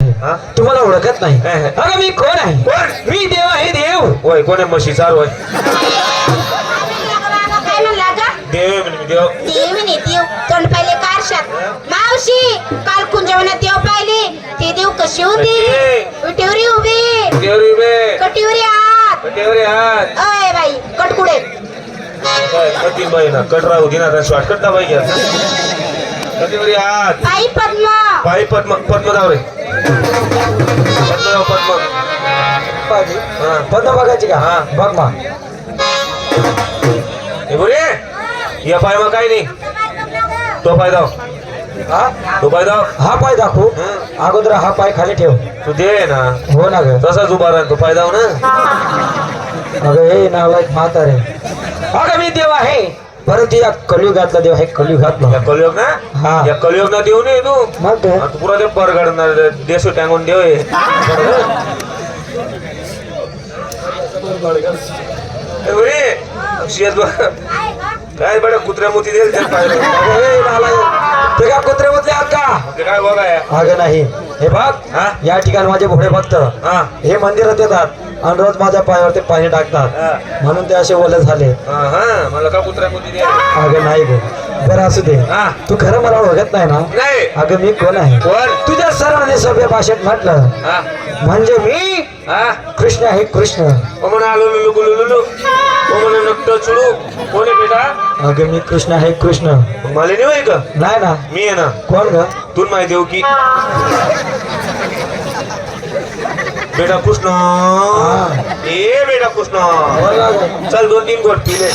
हा? तुम्हाला ओळखत नाही? अगं मी कोण आहे? कोण? मी देव आहे देव. होय कोण आहे म्हशी? चार होय. का देव आहे म्हणे देव देव. म्हणे देव तोंड पाहिले कारशात मावशी काल कुंजवनात देव पाहिले. ते देव कशी होती? विटेवरी उभी. बे कटीवरी हात देव रे हात अय बाई कटकुडे काय कधी बाई ना कटरा होती ना आता शॉर्टकट दाबाई घ्या. कधी रे हात पायी पद्म. पायी पद्म पद्म हा पद्म बघायची का हा. बघ मा हे बोरे या पाय मग काय नाही तो पाय दाव हा तो पाय दाव हा पाय दाखवू हं. अगोदर हा पाय खाली ठेव तू दे ना हो ना ग तसाच उभा राहा तो पाय दाव ना अगं हे नालायक म्हातारे अगं मी देव आहे परंतु या कलियुगातला देव आहे या कलियुगातला कलियोग ना? हा. या कलियोग ना देऊ नये तू? मग काय? हा, पुरा ते परगडणार देश टांगून देव आहे ए बोरे, शेत बघ. काय बडा कुत्र्या मोती देईल ते पाय अगं हे नालायक ते का कुत्रे ते काय बघाय अगं नाही. हे बघ हा? या ठिकाणी माझे भोळे भक्त. हा. हे मंदिरात येतात. आणि रोज माझ्या पायावरती पाणी टाकतात. हा. म्हणून ते असे ओले झाले. हा हा. मला का दे? अगं नाही ग. बरं असू दे. हा. तू खरं मला ओळखत नाही ना? नाही. अगं मी कोण आहे? तुझ्या सर्वांनी सभ्य भाषेत म्हटलं. हा. म्हणजे मी हा. कृष्ण आहे कृष्ण. अगं मी कृष्ण आहे कृष्ण. मला नाही का नाही ना? मी आहे ना. कोण ग? तू माहिती देऊ की? बेटा कृष्ण। ए बेटा कृष्ण। बोला। ग. चल दोन तीन घोट पिले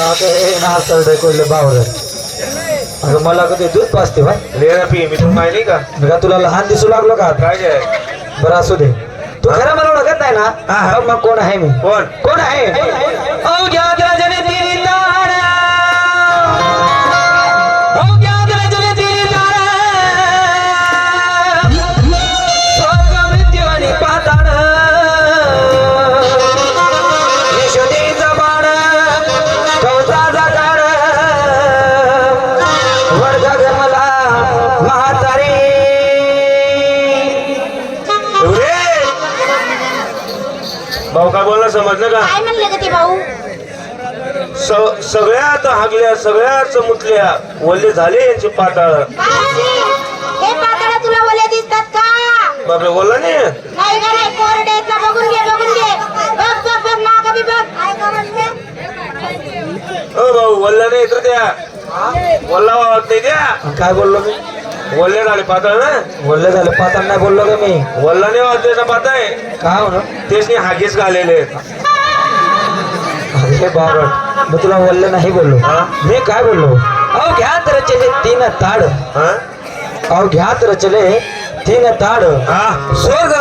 आता हे ना सरडे कोल्हे बावर। अगं मला कधी दूध पाजते भाई। ले ना पी मी तुला माहिती का? मी का तुला लहान दिसू लागलो का? काय काय बरं असू दे। तू खरं मला ओळखत नाही ना? हा, हा. मग कोण आहे मी? कोण? कोण आहे? अवघ्यात राजाने दिली तारा. भाऊ काय बोलला समजलं का? काय म्हणले ग ते भाऊ? स- सगळ्यात हागल्या सगळ्याच मुतल्या वल्ले झाले यांचे पाताळ. मावशी हे पाताळा तुला ओले दिसतात का? बापरे बोलला नाही? नाही का नाही कोरडे आहेत ना बघून घे बघून घे. बघ बघ बघ माग बी बघ. काय का म्हणले ओ भाऊ वल्ला नाही तर द्या. वल्ला वावत नाही द्या. काय बोललो मी? वल्ले झाले पाताळ ना? बोलले झालं पाताळ नाही बोललो का मी? वल्ला नाही त्याचा पाताय काय म्हणून? तेच नाही हागेच घालेले. अरे बाबा मी तुला बोलले नाही बोललो. हा? मी काय बोललो? अहो घ्यात रचले तीन ताड. हा? अहो घ्यात रचले तीन ताड. हा? स्वर्ग